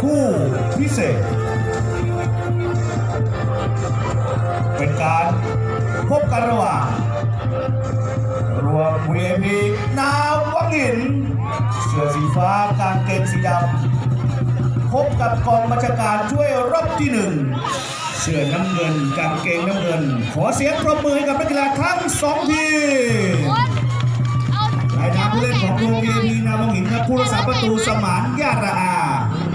คู่พิเศษ เป็นการพบกันระหว่างรวม VIP นาวังหิน เสื้อสีฟ้ากางเกงสีดำพบกับกองบัญชาการช่วยรบที่หนึ่งเสื้อน้ำเงินกางเกงน้ำเงิน ขอเสียงปรบมือให้กับนักกีฬาทั้งสองทีม ผู้เล่นของโรงเรียนมีนาวังหินครับผู้รักษาประตูสมานญาระอา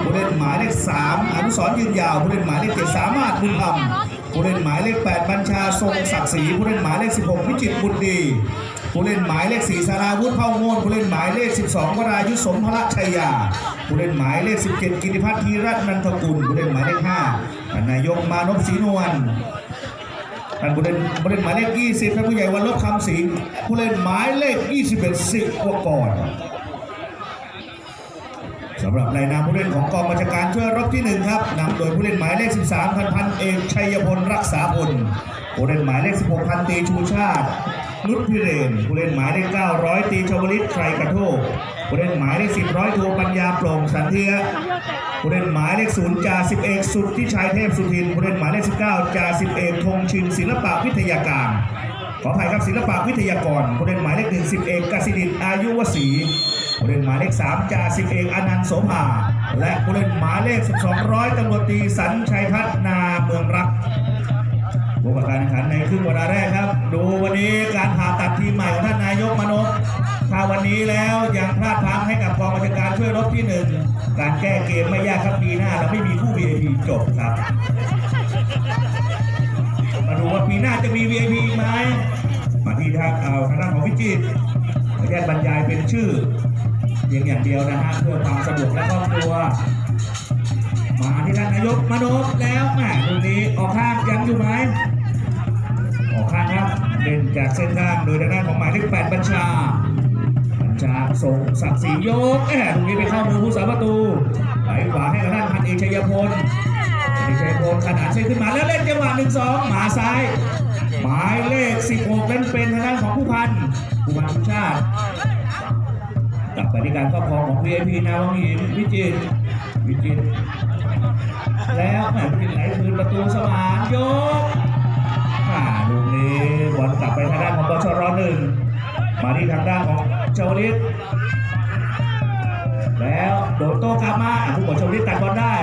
ผู้เล่นหมายเลขสามอนุสรยืนยาวผู้เล่นหมายเลขเจ็ดสามารถบุญธรรมผู้เล่นหมายเลขแปดบัญชาทรงศักดิ์ศรีผู้เล่นหมายเลขสิบหกวิจิตรบุญดีผู้เล่นหมายเลขสี่สาราวุฒิเผ่าโมนผู้เล่นหมายเลข 12 วรายุทธสมพระชัยยา ผู้เล่นหมายเลข 17 กิติพัฒน์ธีรัตน์นันทกุลผู้เล่นหมายเลข5ท่านนายกมานพศรีนวล ท่านผู้เล่นผู้เล่นหมายเลข 20ท่านผู้ใหญ่วันลบคำศรีผู้เล่นหมายเลข 21 สิบกว่าก่อนสำหรับรายนามผู้เล่นของกองบัญชาการช่วยรบที่หนึ่งครับนำโดยผู้เล่นหมายเลข 13พันพันเอกชัยพลรักษาพลผู้เล่นหมายเลข 16พันตีชูชาตินุชพิเรนผู้เล่นหมายเลข900ตีชวลิตไครกระโทก ผู้เล่นหมายเลข10ร้อยโทปัญญาโปร่งสันเทียผู้เล่นหมายเลขศูนย์จ่าสิบเอกสุดที่ชัยเทพสุทินผู้เล่นหมายเลข19จ่าสิบเอกธงชินศิลปะวิทยาการขออภัยครับศิลปะวิทยากรผู้เล่นหมายเลขหนึ่งสิบเอกกสิดิตอายุวศรีผู้เล่นหมายเลขสามจ่าสิบเอกอนันต์โสภาและผู้เล่นหมายเลข12ร้อยตำรวจตีสันชัยพัฒนาเมืองรักผู้ประการแข่งขันในครึ่งเวลาแรกครับ ดูวันนี้การผ่าตัดทีมใหม่ของท่านนายกมนพาวันนี้แล้วยังพลาดพลั้งให้กับกองบัญชาการช่วยรบที่หนึ่งการแก้เกมไม่ยากครับปีหน้าเราไม่มีผู้ VIP จบครับ มาดูว่าปีหน้าจะมี VIP อีกไหมมาที่ทางเอาทางด้านของพิจิตรขออนุญาตบรรยายเป็นชื่อเพียงอย่างเดียวนะฮะเพื่อความสะดวกและคล่องตัวมาที่ท่านนายกมโนพแล้วแหมตรงนี้ออกข้างยังอยู่ไหมออกข้างครับเล่นจากเส้นทางโดยทางด้านของหมายเลขแปดบัญชา บัญชาส่งศักดิ์ศรีโยกแหมตรงนี้ไปเข้ามือผู้สาประตูไหลขวาให้กับท่านพันเอกชัยพลพันเอกชัยพลขนานเส้นขึ้นมาแล้วเล่นจังหวะหนึ่งสองหมาซ้ายหมายเลข 16 นั้นเป็นทางด้านของผู้พันผู้พันชาติกลับไปที่การครอบครองของ VIP นาวงหินวิจิตรวิจิตรแล้วแหมวิจิตรไหลคืนประตูสมานยกอ่าลูกนี้บอลกลับไปทางด้านของบชรหนึ่งมาที่ทางด้านของ เจาวลิตแล้วโดดโต้กลับมาผู้บอลเจาวลิตตัดบอลได้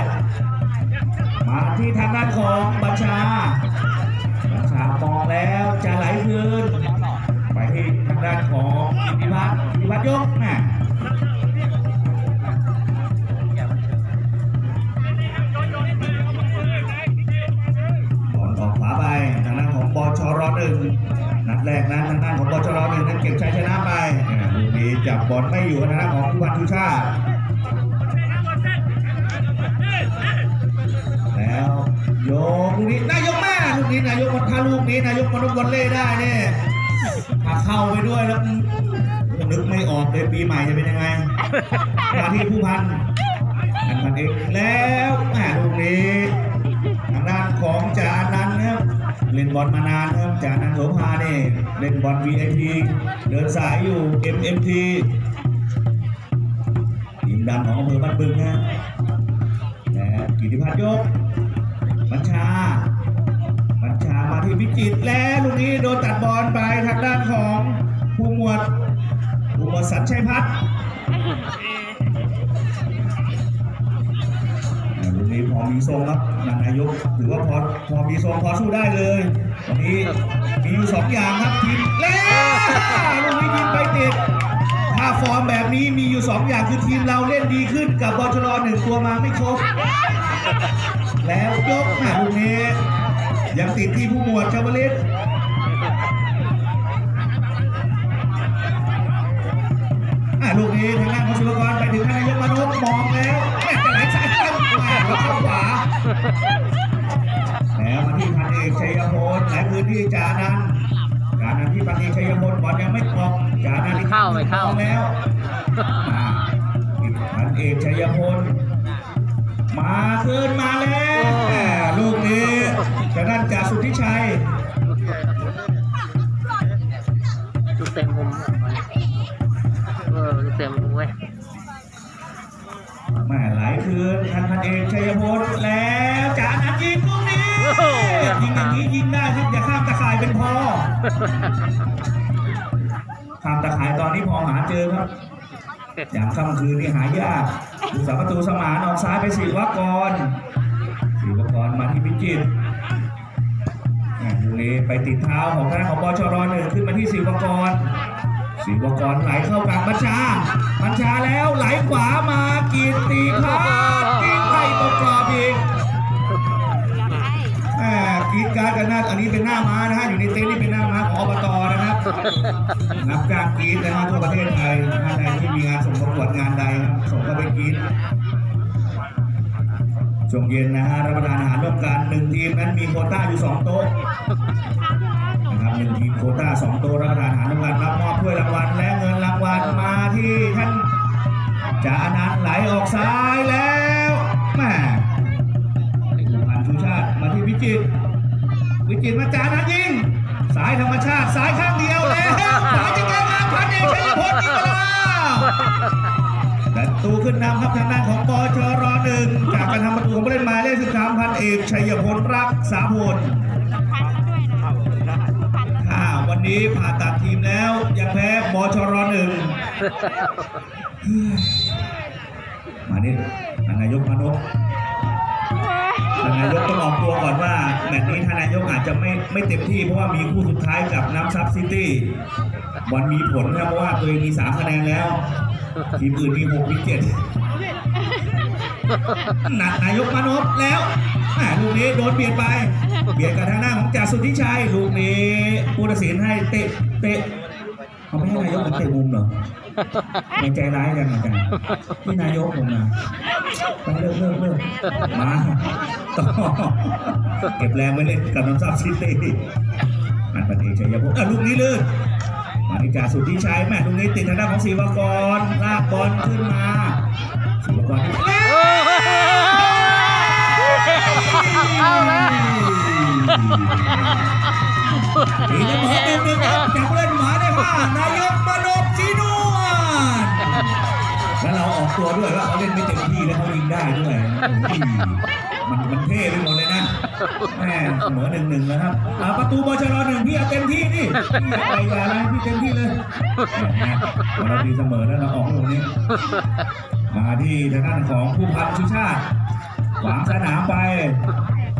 มาที่ทางด้านของบัญชา บัญชามองแล้วจะไหลคืนไปที่ทางด้านของอิทธิพัฒน์อิทธิพัฒน์ยกแม่บอลออกขวาไปทางด้านของบชรหนึ่งนัดแรกนั้นทางด้านของบชรหนึ่งนั้นเก็บชัยชนะไป นี้จับบอลไม่อยู่ทางด้านของผู้พันชุชาติแล้วโยกลูกนี้นายกแม่ลูกนี้นายกมันถ้าลูกนี้นายกมนุษย์บอลเล่ได้เนี่ยถ้าเข้าไปด้วยแล้วนึกไม่ออกเลยปีใหม่จะเป็นยังไงมาที่ผู้พันอันพันเอกแล้วแหมลูกนี้ทางด้านของจานันท์นะครับ เล่นบอลมานานครับจากนันโสภาเนี่ยเล่นบอล VIP เดินสายอยู่ MMT ทีมดังของอำเภอบ้านบึงนะและกิติพัฒน์ยกบัญชา บัญชามาที่พิจิตรแล้วลูกนี้โดนตัดบอลไปทางด้านของผู้หมวดผู้หมวดสัญชัยพัฒน์ มีทรงครับนางนายกถือว่าพอพอมีทรงพอสู้ได้เลยวันนี้มีอยู่สองอย่างครับทีมแล้วลูกนี้ยิงไปติดถ้าฟอร์มแบบนี้มีอยู่สองอย่างคือทีมเราเล่นดีขึ้นกับบอชรหนึ่งตัวมาไม่ครบแล้วยกมาลูกนี้ยังติดที่ผู้หมวดชาวลิตอะลูกนี้ทางด้านของศิลปกรไปถึงท่านนายกมนุษย์มองแล้ว เข้าขวาแล้วมาที่พันเอกชัยพลและพื้นที่จานันจานันที่พันเอกชัยพลบอลยังไม่ออกจานันที่เข้าไม่เข้าแล้วพันเอกชัยพลมาคืนมาแล้วลูกนี้จานันจากสุทธิชัยืนทันพันเอกชัยพลแล้วจ๋านัดยิงตรงนี้ยิงอย่างนี้ยิงได้ครับอย่าข้ามตะข่ายเป็นพอข้ามตะข่ายตอนนี้พอหาเจอครับอย่างค่ำคืนนี่หายากดูสาประตูสมานออกซ้ายไปสิวกรสิวกรมาที่พิจิตรดูนี้ไปติดเท้าของทางของบอชรอหนึ่งขึ้นมาที่สิวกรสิวกรไหลเข้ากลางบัญชา บัญชาแล้วไหลขวามากินตีเข้า อันนี้เป็นหน้าม้านะฮะอยู่ในเต็นท์นี่เป็นหน้าม้าของอบตนะครับนับการกรีดนะฮะทั่วประเทศไทยท่านใดที่มีงานส่งประกวดงานใดส่งเข้าไปกรีดช่วงเย็นนะฮะรับประทานอาหารร่วมกันหนึ่งทีมนั้นมีโคต้าอยู่สองโต๊ะนะครับหนึ่งทีมโคต้าสองโต๊ะรับประทานอาหารร่วมกันรับมอบถ้วยรางวัลและเงินรางวัลมาที่ท่านจ่าอนันต์ไหลออกซ้ายแล้วแม่พันชูชาติมาที่วิจิตร วิจิตรมาจานะยิง สายธรรมชาติ สายข้างเดียวแล้วสายจะแก้งานพันเอกชัยพลยิงไปแล้วดันตูขึ้นนำครับทางด้านของปชรหนึ่งจากการทำประตูของผู้เล่นหมายเลขสิบสามพันเอกชัยพลรักษาพลถ้าวันนี้ผ่าตัดทีมแล้วยังแพ้บชรหนึ่งมานี่ท่านนายกมานพทางนายกต้องออกตัวก่อนว่าแมตช์นี้ทางนายกอาจจะไม่ไม่เต็มที่เพราะว่ามีคู่สุดท้ายกับน้ำซับซิตี้บอลมีผลนะเพราะว่าตัวเองมี3คะแนนแล้วทีมอื่นมี6มี7หนักนายกมานพแล้วลูกนี้โดนเบียดไป เบียดกับทางหน้าของจ่าสุทธิชัยลูกนี้ผู้ตัดสินให้เตะเตะเขาไม่ให้นายกเหมือนเตะมุมเหรอ ไม่ใจร้ายกันอาจารย์ที่นายกผมนะไปเลิกเลิกเลิกมาต่อเก็บแรงไว้เล่นกับน้ำซับซิตี้อันปฏิชัยพงศ์อะลูกนี้ลื่นมาที่จ่าสุทธิชัยแม่ลูกนี้ติดทางด้านของศิวกรลากบอลขึ้นมาศิวกรเอาแล้วทีนี้หมอหนึ่งหนึ่งครับจากผู้เล่นหมาได้ว่านายกมนพจีนวล แล้วเราออกตัวด้วยว่าเขาเล่นไม่เต็มที่แล้วเขายิงได้ด้วยมันมันเท่ไปหมดเลยนะแม่เสมอหนึ่งหนึ่งแล้วครับอ่าประตูบอชรหนึ่งพี่เอาเต็มที่นี่พี่อย่าไปอย่าอะไรพี่เต็มที่เลยแหม่พอเราตีเสมอแล้วเราออกตรงนี้ มาที่ทางด้านของผู้พันชุชาติขวางสนามไป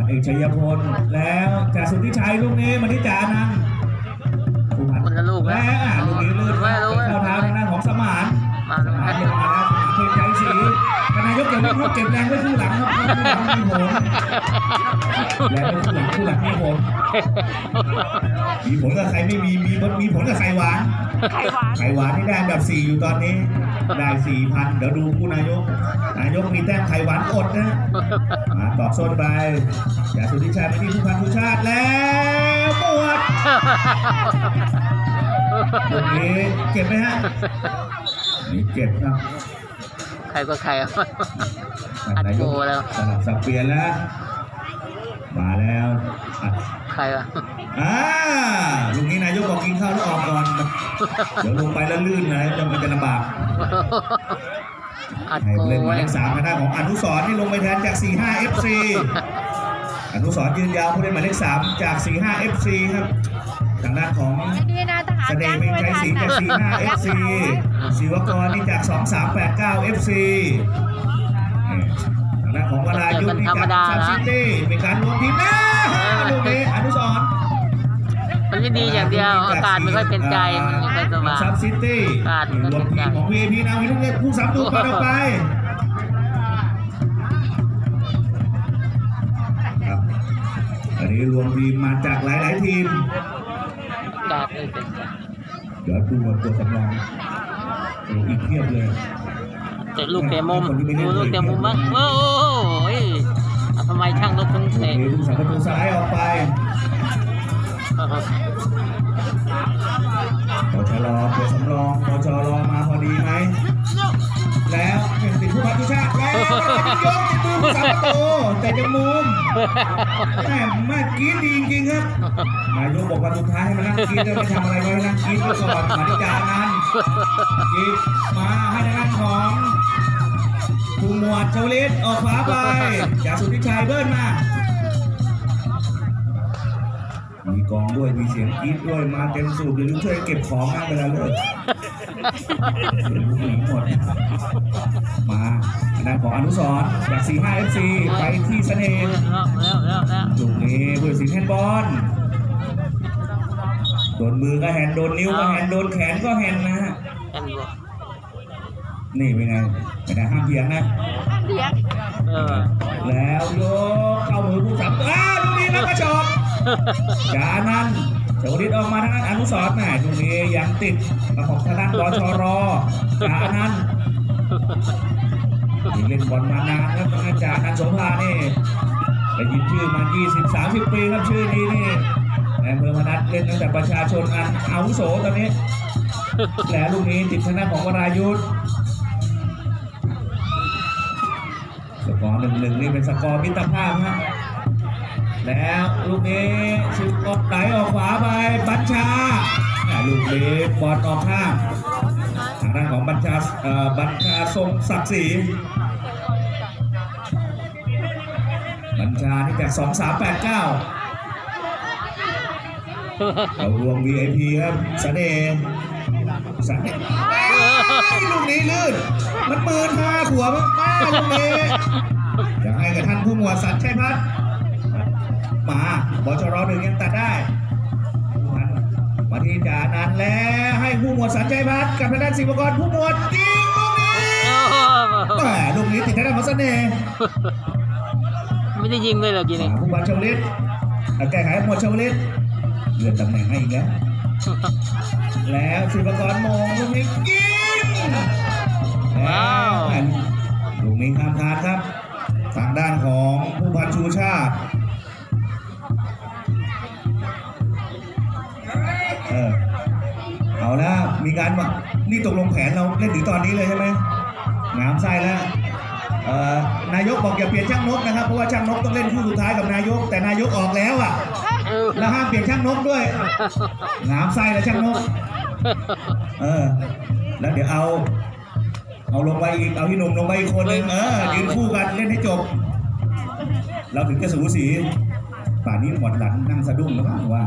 เอกชัยพลแล้วจ่าสุทธิชัยลูกนี้มาที่จานันผู้พันละลูกแล้วแม่ลูกนี้ลื่นรู้ว้วเข้าเท้าทางด้านของสมาน ทนายกเก็บไว้เก็บแรงไว้คู่หลังครับคู่หลังมีผลแรงไว้คู่หลังคู่หลังมีผลมีผลกับใครไม่มีมีมีผลกับใครหวานไข่หวานไข่หวานที่ได้อันดับ4อยู่ตอนนี้ ได้4,000เดี๋ยวดูผู้นายก นายกมีแต้มไข่หวานอดนะมาตอบโซนไปจากสุทธิชัยไปที่ผู้พันธุชาติแล้วปวดตรงนี้เจ็บไหมฮะนี่เจ็บครับ ใครก็ใครอะอัดนายโกกแล้วสลับสับเปลี่ยนแล้วมาแล้วอัดใครอะอ่าลุงนี้นายกบอกกินข้าวแล้วออกก่อนเดี๋ยวลงไปแล้วลื่นนะจะมันจะลำบากอัดให้โกผู้เล่นหไว้มายเลขสามทางด้านของอนุสรณ์ที่ลงไปแทนจาก45 FC อนุสรณ์ยืนยาวผู้เล่นหมายเลขสามจาก45 FC ครับ ทางด้านของไอ้นี่นะทหารเสน่ห์เป็นใจสิงห์จาก45 FC ศิวกรนี่จาก 2389 FC นี่ทางด้านของวรายุทธ์นี่จากซับซิตี้เป็นการรวมทีมนะลูกนี้อนุสรณ์มันไม่ดีอย่างเดียวอากาศไม่ค่อยเป็นใจมันไม่ค่อยสบายซับซิตี้อากาศไม่ค่อยรวมเป็นทีใจมของ VIP นาวินลูกเล่นผู้สามตัวกันออกไปครับอันนี้รวมทีมมาจากหลาย ๆ ทีม อากาศไม่เป็นใจเดี๋ยวดูตัวสำรองโอ้อีกเพียบเลยแต่ลูกเตะมุมดูลูกเตะมุมบ้างโอ้โหเอาทำไมช่างรถถึงเตะนี่ผู้สามประตูซ้ายออกไปปชรตัวสำรองปชรมาพอดีไหมแล้วเป็นติดผู้พันธุชาติแล้ว ยกติดมือผู้สามประตูแต่จมุมแม่แม่กรีดดีจริงครับนายกบอกว่าสุดท้ายให้มานั่งกรีดแล้วไม่ทำอะไรไว้นั่งกรีดไว้ก่อนมาที่จานั้นกรีดมาให้ทางด้านของผู้หมวดชาวลิตออกขวาไปจากสุทธิชัยเบิ้ลมามีกองด้วยมีเสียงกรี๊ดด้วยมาเต็มสูบอย่าลืมช่วยเก็บของนะเวลาเลิกเดี๋ยลูกหนีหมดมา ด้านของอนุสรณ์จาก45 FC ไปที่เสน่ห์แล้วแล้วแล้วแล้วลูกนี้ผู้ตัดสินแฮนด์บอลโดนมือก็แฮนด์โดนนิ้วก็แฮนด์โดนแขนก็แฮนด์นะฮะนี่เป็นไงไม่ได้ห้ามเพียงนะเออแล้วโยกเข้ามือผู้สับอ้าลูกนี้แล้วก็ชอบจานั้นเสาวดิษออกมาทางด้านอนุสรณ์แหม่ลูกนี้ยังติดกับของทางด้านบชรจานั้น นี่เล่นบอลมานานครับทางด้านจากนั้นโสภานี่ได้ยินชื่อมา 20 30 ปีครับชื่อนี้นี่ในอำเภอพนัสเล่นตั้งแต่ประชาชนอันอาวุโสตอนนี้แล้วลูกนี้ติดทางด้านของวรายุทธสกอร์หนึ่งหนึ่งนี่เป็นสกอร์มิตรภาพฮะแล้วลูกนี้ชิงออกไหลออกขวาไปบัญชาลูกนี้บอลออกข้าง ด้านของบัญชาบัญชาทรงศักดิ์ศรีบัญชานี่จาก 2389เรารวม VIP ครับเสน่ห์เสน่ห์เอ้ยลูกนี้ลื่น มันปืนห้าขวบมากลูกนี้อยากให้กับท่านผู้หมวดสันชัยพัฒน์มาบอชรอหนึ่งยังตัดได้ มาที่จ่านันต์แล้วให้ผู้หมวดสันชัยพัฒน์กับทางด้านศิวกรผู้หมวดยิงลูกนี้โอ้แหมลูกนี้ติดทางด้านของเสน่ห์ไม่ได้ยิงเลยเหรอกินนี่ผู้บัญชาวลิตแก้ไขหมวดชาวลิตเลื่อนตำแหน่งให้อีกแล้วแล้วศิวกรมองลูกนี้ยิงแล้วลูกนี้ข้ามคานครับ ทางด้านของผู้พันชูชาติ เอาละมีการว่านี่ตกลงแผนเราเล่นถึงตอนนี้เลยใช่ไหมงามไส้แล้วนายกบอกอย่าเปลี่ยนช่างนกนะครับเพราะว่าช่างนกต้องเล่นคู่สุดท้ายกับนายก แต่นายกออกแล้วอะแล้วห้ามเปลี่ยนช่างนกด้วยงามไส้แล้วช่างนกเออแล้วเดี๋ยวเอาเอาลงไปอีกเอาพี่หนุ่มลงไปอีกคนหนึงเออยืนคู่กันเล่นให้จบ เราถึงจะสูสีป่านนี้หมดหลันนั่งสะดุ้งแล้วว่า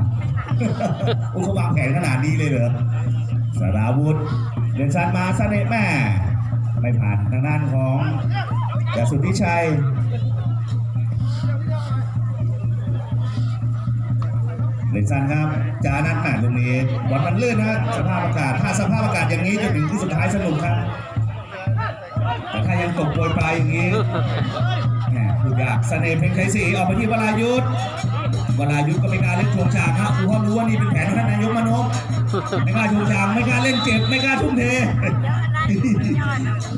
โอ้เขาวางแผนขนาดนี้เลยเหรอ สาราวุธเดินซันมาเสน่ห์แม่ไม่ผ่านทางด้านของจาสุทธิชัยเดินซันครับจานัทแม่ตรงนี้บอลมันลื่นนะสภาพอากาศถ้าสภาพอากาศอย่างนี้จนถึงที่สุดท้ายสนุกครับแต่ถ้ายังตกโปรยปลายอย่างนี้แหมพูยากเสน่ห์เพลงไทยสีออกไปที่วรายุทธ วรายุทธก็ไม่กล้าเล่นทวงฉากครับคุณพ่อรู้ว่านี่เป็นแผนของท่านนายกมนพไม่กล้าทวงฉากไม่กล้าเล่นเจ็บไม่กล้าทุ่มเท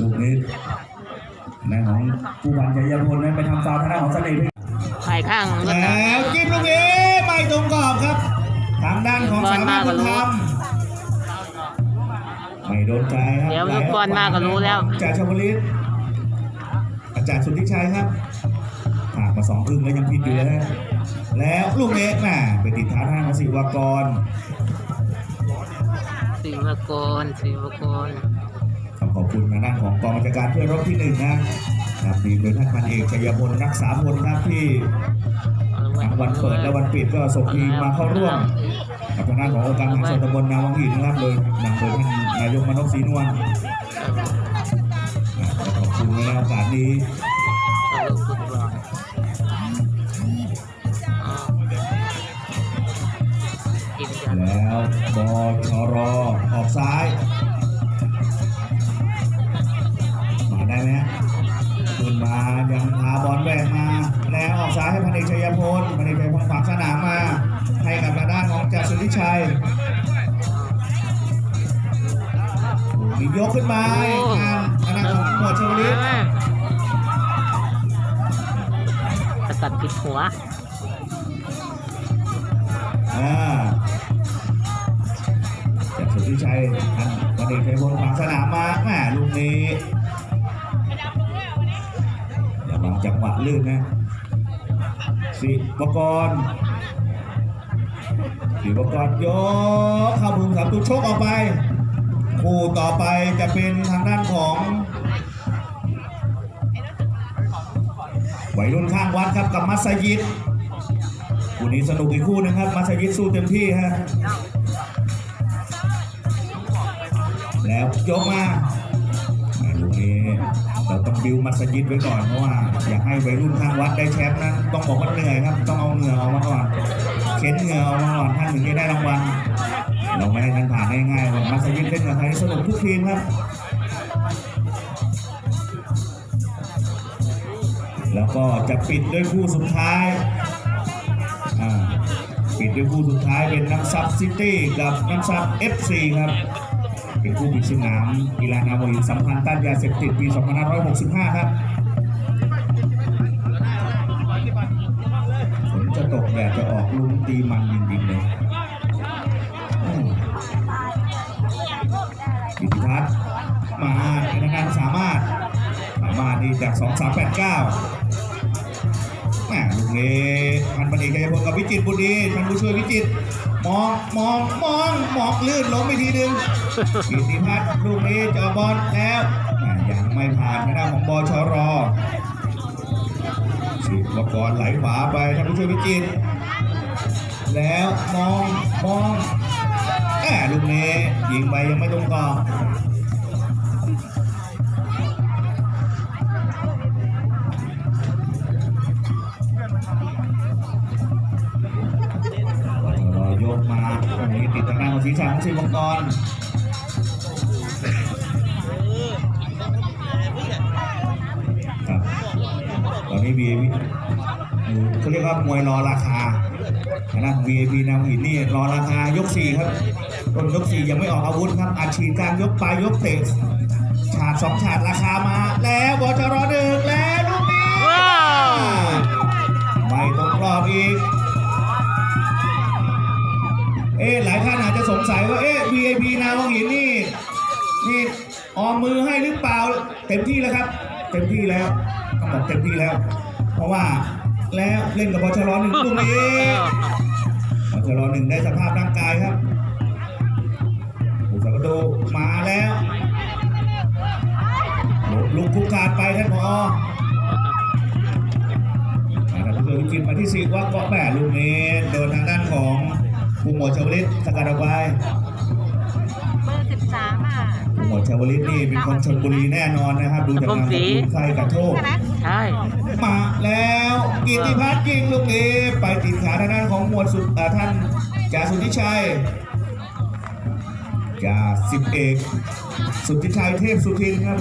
ลูกนี้นายของผู้บัญชัยพลนั้นไปทำฟาวล์ทางด้านของเสน่ห์เพลงถ่ายข้างมันนะแล้วจิ้มลูกนี้ไม่ตรงกรอบครับ ทางด้านของสามารถคุณทำไม่โดนใจครับเดี๋ยวลูกบอลมาก็รู้แล้วจากชาวลิตอาจารย์สุทธิชัยครับ ผ่านมาสองครึ่งแล้วยังผิดอยู่เลยนะแล้วลูกเนี้แหม่ไปติดท้าทางของศิวากรศิวกรศิวกรขอบขอบคุณทางด้านของกองบัญชาการเพื่อรบที่หนึ่งนะครับมีโดยท่านพันเอกชัยพลรักษาพลครับที่ทั้งวันเปิดและวันปิดก็ส่งทีมมาเข้าร่วมกับทางด้านขององค์การมหาชนตำบลนาวังหินนะครับโดยนำโดยท่านนายกมนพศรีนวลอ่าขอบคุณในโอกาสนี้ แล้วบชรออกซ้าย มาได้ไหมฮะขึ้นมายังพาบอลแหวกมา แล้วออกซ้ายให้พันเอกชัยพลพันเอกชัยพลฝากสนามมา ให้กับทางด้านของจ่าสุทธิชัยมียกขึ้นมาอีกงานทางด้านของหมวดชวลิตสกัดผิดหัวอ่าจาก สิชัยท่านพันเอกชัยพลฝากสนามมาแหมลูกนี้ระวังจังหวะลื่นนะสิบกรสิบกรยกเข้ามุมสามตุกชกออกไป คู่ต่อไปจะเป็นทางด้านของวัยรุ่นข้างวัดครับกับมัสยิดวันนี้สนุกอีกคู่นะครับ มัสยิดสู้เต็มที่ฮะ แล้วยกมาแหม่ลูกนี้เราต้องบิวมัสยิดไว้ก่อนเพราะว่าอยากให้วัยรุ่นทางวัดได้แชมป์นั้นต้องบอกว่าเหนื่อยครับ ต้องเอาเหงื่อออกมาก่อนเข็นเหงื่อออกมาก่อนท่านถึงจะได้รางวัลเราไม่ให้ท่านผ่านง่ายๆหรอกมัสยิดเล่นกับใครสนุกทุกทีมครับแล้วก็จะปิดด้วยคู่สุดท้ายปิดด้วยคู่สุดท้ายเป็นน้ำซับซิตี้กับน้ำซับ FC ครับ เป็นคู่ปิดสนามกีฬานาวหินสัมพันธ์ต้านยาเสพติดปี 2565 ครับฝนจะตกแดดจะออกลุ้มตีมันจริงๆเลยกิติพัฒน์มาธนาคารสามารถ สามารถนี่จาก 2389แหม่ลูกนี้พันปณีชัยพลกับวิจิตรบุตรดีท่านผู้ช่วยวิจิตร มองมองมองมองลื่นล้มไปทีหนึงกิติพัฒน์ลูกนี้เจอบอลแล้วแหม่ยังไม่ผ่านทางด้านของบชรสิบวกรไหลขวาไปท่านผู้ช่วยวิจิตรแล้วมองมองแหม่ลูกนี้ยิงไปยังไม่ตรงกรอบ ติดทางด้านของศีรษะของสิบมังกรครับตอนนี้ VIP เขาเรียกว่ามวยรอราคาทางด้านของ VIP แนวหินนี่รอราคายกสี่ครับต้นยกสี่ยังไม่ออกอาวุธครับอาชีพการยกปลายยกเตะฉาดสองฉาดราคามา แล้วบอชรหนึ่งแล้วลูกนี้ว้าวไม่ต้องรอบอีก เอ๊หลายท่านอาจจะสงสัยว่าเอ๊ะ VIP นาวังหินนี่นี่ออมมือให้หรือเปล่าเต็มที่แล้วครับ เต็มที่แล้วต้องบอกเต็มที่แล้ว เพราะว่าแล้วเล่นกับบอชรหนึ่งลูกนี้บอชรหนึ่งได้สภาพร่างกายครับผู้สัประตูมาแล้วลุกคุกคานไปท่านผอนะครับเพื่อวิจิตมาที่สี่ว่าเกาะแปดลูกนี้โดนทางด้านของ ผู้หมวดชาวลิตสกัดออกไปเบอร์สิบสามอะผู้หมวดชาวลิตนี่เป็นคนชนบุรีแน่นอนนะครับ ดูจากนามสกุลไฟกระโชกใช่ไหมใช่มาแล้วกิติพัฒน์ยิงลูกนี้ไปติดขาทางด้านของหมวดสุดอ่าท่านจ่าสุทธิชัยจ่าสิบเอกสุทธิชัยเทพสุทินครับ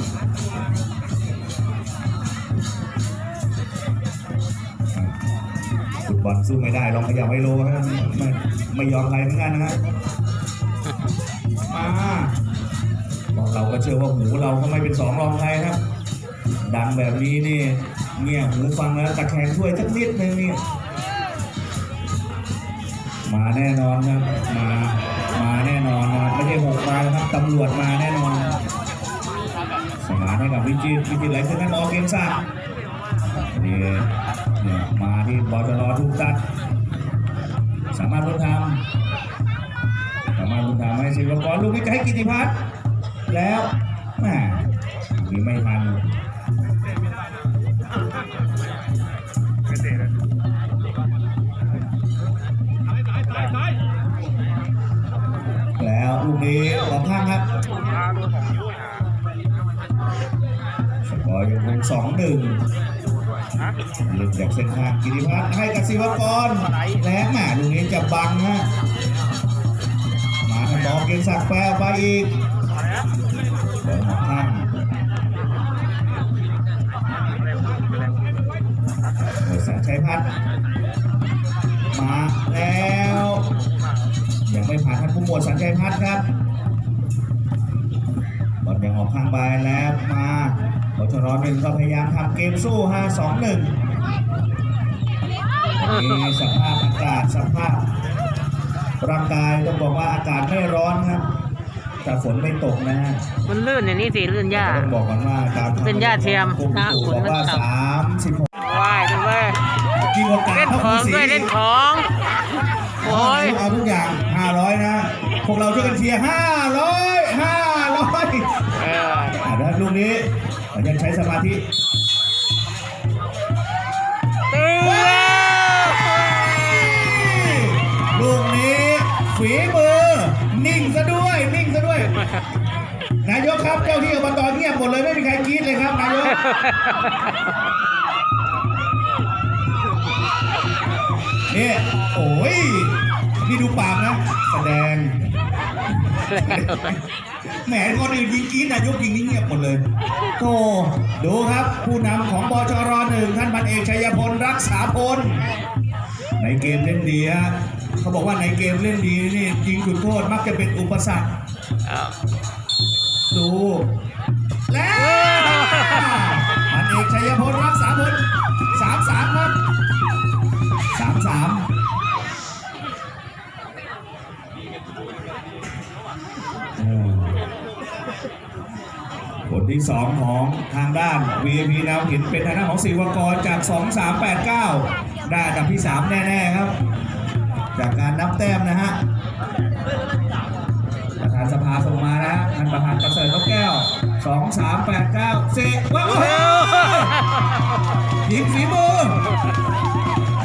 บอลสู้ไม่ได้ลองขยับไฮโลนะไม่ไม่ยอมใครเหมือนกันนะฮะมาเราก็เชื่อว่าหูเราก็ไม่เป็นสองรองใครครับ ดังแบบนี้นี่เงี่ยหูฟังแล้วตะแคงถ้วยสักนิดนึงนี่มาแน่นอนครับมามาแน่นอนนะครับไม่ใช่หกมาครับตำรวจมาแน่นอนสมานให้กับวิจิตรวิจิตรไหลขึ้นให้มอเกมซ่านี่เนี่ย มาที่บอลจรทุกตัด สามารถบุญธรรมสามารถบุญธรรมให้ศิลปกรลูกนี้จะให้กิติพัฒน์แล้วแหม่มีไม่ทันแล้วลูกนี้ออกข้างครับสกอร์ยังคงสองหนึ่ง ลุดจากเส้นทางกิติพัฒน์ให้กับศิวกรและแหมลูกนี้จะบังฮะมาทางบอลเกียงศักแปลไปอีกบอลออกข้างโอ้ยแสนชัยพัฒน์มาแล้วยังไม่ผ่านท่านผู้หมวดสัญชัยพัฒน์ครับ ยังออกข้างไปแล้วมาบอชรหนึ่งก็พยายามทำเกมสู้5 2 1นี่สภาพอากาศสภาพร่างกายต้องบอกว่าอากาศไม่ร้อนครับแต่ฝนไม่ตกนะฮะมันลื่นอย่างนี้สิลื่นหญ้าต้องบอกกันว่าตามเป็นหญ้าเทียมกรมนะอุตุบอกว่าฝนมันตก36ว่ายด้วยกิโลกรัมเล่นเท่าของสีด้วยเล่นของโอ้ยเอาทุกอย่าง500นะพวกเราช่วยกันเชียร์500 ลูกนี้ยังใช้สมาธิตีแล้ฝีมือ นิ่งซะด้วย นิ่งซะด้วย นายกครับเจ้าที่อบตเงียบหมดเลยไม่มีใครกรี๊ดเลยครับนายกเนี่ยโอ้ยนี่ดูปากนะ แสดง แหมคนอื่นยิงกรี๊ดนายกยิงนี่เงียบหมดเลยโธ่ดูครับ ผู้นำของบจรหนึ่งท่านพันเอกชัยพลรักษาพล ในเกมเล่นดีฮะเขาบอกว่าในเกมเล่นดีนี่ยิงจุดโทษมักจะเป็นอุปสรรคอ้าวดู แล้วพันเอกชัยพลรักษาพลสามสามครับสามสาม ผลที่สองของทางด้าน VIP แนวหินเป็นทางด้านของศิวกรจาก 2389 ได้อันดับที่ 3 แน่ๆครับ จากการนับแต้มนะฮะประธานสภาส่งมานะท่านประธานประเสริฐนกแก้ว 2 3 8 9เสกว้าวยิงฝีมือ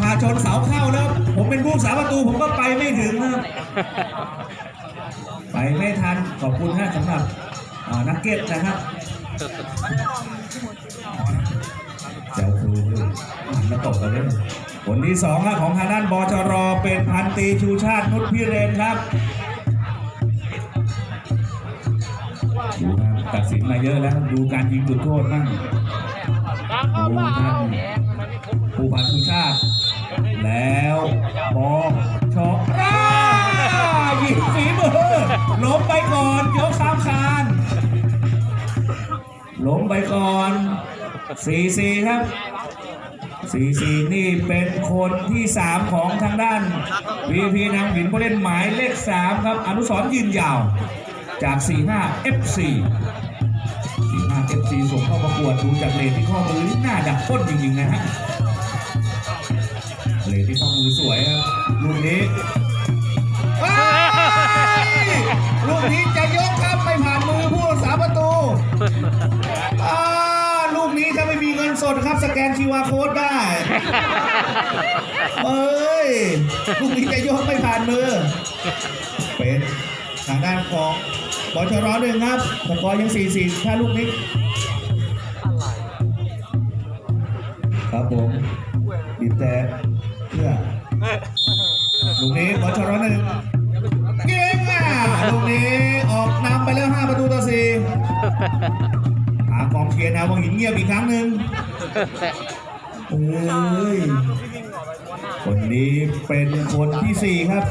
ถ้าชนเสาเข้าแล้วผมเป็นผู้สาประตูผมก็ไปไม่ถึงนะไปไม่ทันขอบคุณฮะสำหรับ นักเก็ตนะครับเจ้าครูหันมาตกกันเลยผลที่สองของทางด้านบจรเป็นพันตีชูชาตินุชพิเรนครับดูครับตัดสินมาเยอะแล้วดูการยิงจุดโทษบ้างดูท่านผู้พันทุชาติ แล้วบอชอกอ้ายิงฝีมือล้มไปก่อนยก มไปก่อนสี่สี่ครับสี่สี่นี่เป็นคนที่สามของทางด้าน VP นำหินผู้เล่นหมายเลขสามครับ อนุสร์ยืนยาวจาก 45 FC 45 FC ส่งเข้าประกวดดูจากเลนที่ข้อมือหน้าดักก้นจริงๆนะฮะเลนที่ข้อมือสวยครับลูกนี้ ดครับสแกนคิวอาร์โค้ดได้เอ้ยลูกนี้จะยกไม่ผ่านมือ เป็นทางด้านของบอชร้อนหนึ่งครับสกอร์ยัง4-4ถ้าลูกนี้ครับผมบีบแต่เพื่อลูกนี้บอชร้อนหนึ่งเก่งอะลูกนี้ออกนำไปแล้ว5ประตูต่อ4หากองเชียร์นววังหินเงียบอีกครั้งหนึ่ง เอ้ยคนนี้เป็นคนที่4ครับ